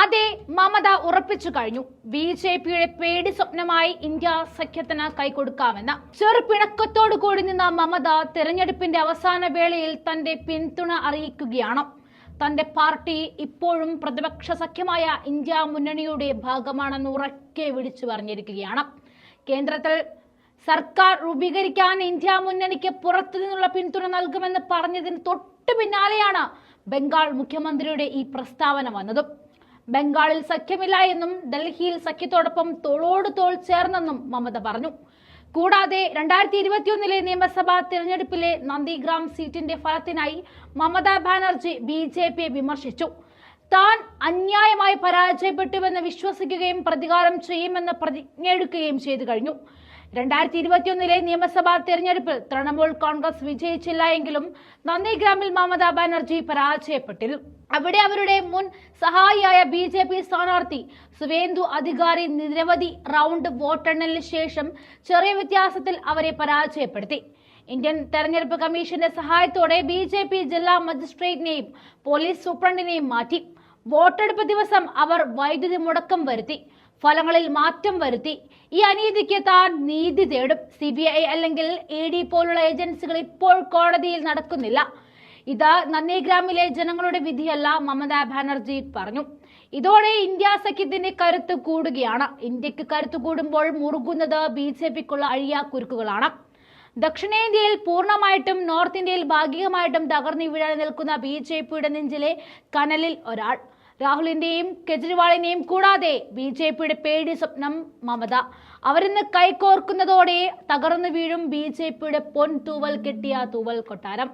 അതെ മമത ഉറപ്പിച്ചു കഴിഞ്ഞു. ബി ജെ പിയുടെ പേടി സ്വപ്നമായി ഇന്ത്യ സഖ്യത്തിന് കൈകൊടുക്കാമെന്ന്. ചെറുപിണക്കത്തോടു കൂടി നിന്ന മമത തെരഞ്ഞെടുപ്പിന്റെ അവസാന വേളയിൽ തന്റെ പിന്തുണ അറിയിക്കുകയാണ്. തന്റെ പാർട്ടി ഇപ്പോഴും പ്രതിപക്ഷ സഖ്യമായ ഇന്ത്യ മുന്നണിയുടെ ഭാഗമാണെന്ന് ഉറക്കെ വിളിച്ചു പറഞ്ഞിരിക്കുകയാണ്. കേന്ദ്രത്തിൽ സർക്കാർ രൂപീകരിക്കാൻ ഇന്ത്യ മുന്നണിക്ക് പുറത്തു നിന്നുള്ള പിന്തുണ നൽകുമെന്ന് പറഞ്ഞതിന് തൊട്ടു പിന്നാലെയാണ് ബംഗാൾ മുഖ്യമന്ത്രിയുടെ ഈ പ്രസ്താവന വന്നതും. ബംഗാളിൽ സഖ്യമില്ല എന്നും ഡൽഹിയിൽ സഖ്യത്തോടൊപ്പം തോളോട് തോൾ ചേർന്നെന്നും മമത പറഞ്ഞു. കൂടാതെ രണ്ടായിരത്തി ഇരുപത്തിയൊന്നിലെ നിയമസഭാ തിരഞ്ഞെടുപ്പിലെ നന്ദിഗ്രാം സീറ്റിന്റെ ഫലത്തിനായി മമതാ ബാനർജി ബി ജെ പിയെ വിമർശിച്ചു. താൻ അന്യായമായി പരാജയപ്പെട്ടുവെന്ന് വിശ്വസിക്കുകയും പ്രതികാരം ചെയ്യുമെന്ന് പ്രതിജ്ഞയെടുക്കുകയും ചെയ്തു കഴിഞ്ഞു. രണ്ടായിരത്തി ഇരുപത്തിയൊന്നിലെ നിയമസഭാ തെരഞ്ഞെടുപ്പിൽ തൃണമൂൽ കോൺഗ്രസ് വിജയിച്ചില്ല എങ്കിലും നന്ദിഗ്രാമിൽ മമതാ ബാനർജി പരാജയപ്പെട്ടിരുന്നു. അവിടെ അവരുടെ മുൻ സഹായിയായ ബി ജെ പി സ്ഥാനാർത്ഥി സുവേന്ദു അധികാരി നിരവധി റൗണ്ട് വോട്ടെണ്ണലിന് ശേഷം ചെറിയ വ്യത്യാസത്തിൽ അവരെ പരാജയപ്പെടുത്തി. ഇന്ത്യൻ തെരഞ്ഞെടുപ്പ് കമ്മീഷന്റെ സഹായത്തോടെ ബി ജെ പി ജില്ലാ മജിസ്ട്രേറ്റിനെയും പോലീസ് സൂപ്രണ്ടിനെയും മാറ്റി. വോട്ടെടുപ്പ് ദിവസം അവർ വൈദ്യുതി മുടക്കം വരുത്തി. ഫലങ്ങളിൽ മാറ്റം വരുത്തി. ഈ അനീതിക്ക് താൻ നീതി തേടും. സി ബി ഐ അല്ലെങ്കിൽ ഇ ഡി പോലുള്ള ഏജൻസികൾ ഇപ്പോൾ കോടതിയിൽ നടക്കുന്നില്ല. ഇത് നന്ദിഗ്രാമിലെ ജനങ്ങളുടെ വിധിയല്ല മമതാ ബാനർജി പറഞ്ഞു. ഇതോടെ ഇന്ത്യ സഖ്യത്തിന്റെ കരുത്ത് കൂടുകയാണ്. ഇന്ത്യയ്ക്ക് കരുത്ത് കൂടുമ്പോൾ മുറുകുന്നത് ബി ജെ പിക്കുള്ള അഴിയാക്കുരുക്കുകളാണ്. ദക്ഷിണേന്ത്യയിൽ പൂർണമായിട്ടും നോർത്ത് ഇന്ത്യയിൽ ഭാഗികമായിട്ടും തകർന്നു വീഴാൻ നിൽക്കുന്ന ബി ജെ പിയുടെ നെഞ്ചിലെ കനലിൽ ഒരാൾ. രാഹുലിന്റെയും കെജ്രിവാളിനെയും കൂടാതെ ബി ജെ പിയുടെ പേടി സ്വപ്നം മമത. അവരിന്ന് കൈകോർക്കുന്നതോടെ തകർന്നു വീഴും ബി ജെ പിയുടെ പൊൻ തൂവൽ കെട്ടിയ തൂവൽ കൊട്ടാരം.